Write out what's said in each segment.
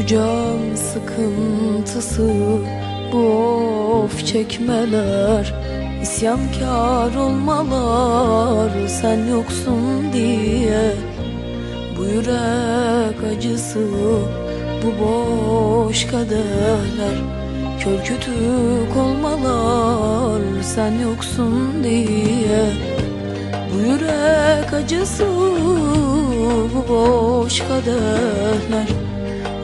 acısı bu of çekmeler. İsyankar olmalar sen yoksun diye. Bu yürek acısı bu boş kaderler. Kör olmalar sen yoksun diye. Bu yürek acısı bu boş kaderler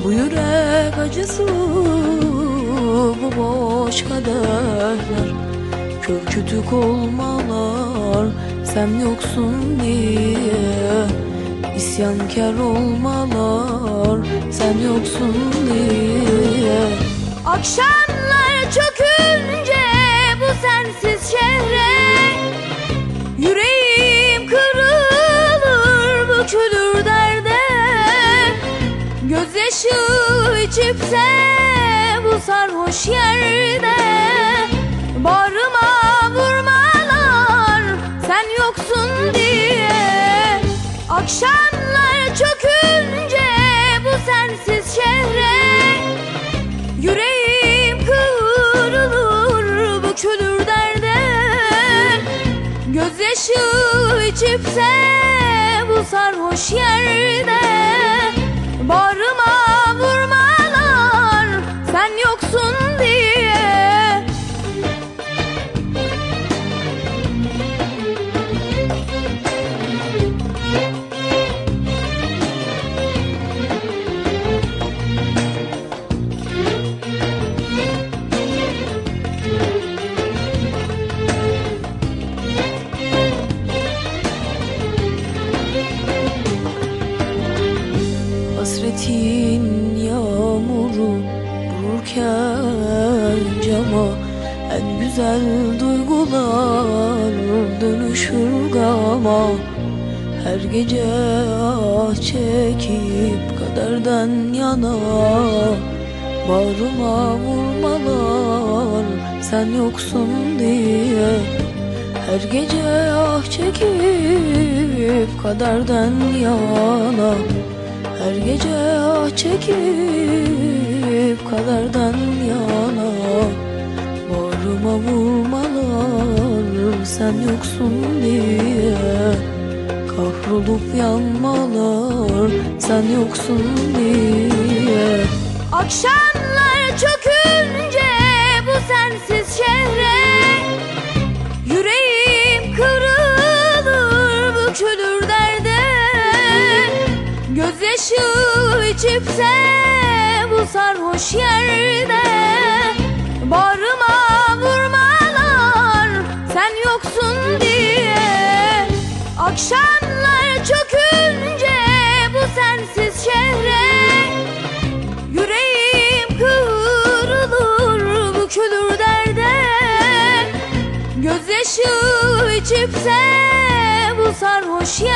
Bu yürek acısı bu boş kaderler Kör kütük olmalar sen yoksun diye. İsyankar olmalar sen yoksun diye. Akşamlar çökünce bu sensiz şehre içipse bu sarhoş yerde Bağrıma vurmalar sen yoksun diye. Akşamlar çökünce bu sensiz şehre Yüreğim kırılır bükülür derde. Gözyaşı içipse bu sarhoş yerde En güzel duygular dönüşür gama. Her gece ah çekip kaderden yana. Bağrıma vurmalar sen yoksun diye. Her gece ah çekip kaderden yana. Her gece ah çekip kaderden vurmalar sen yoksun diye. Kahrolup yanmalar sen yoksun diye. Akşamlar çökünce bu sensiz şehre. Yüreğim kırılır bükülür derde. Gözyaşı içipse bu sarhoş yerde. Bağrıma sen yoksun diye. Akşamlar çökünce bu sensiz şehre. Yüreğim kırılır bükülür derde. Gözyaşı içipse bu sarhoş Bağrıma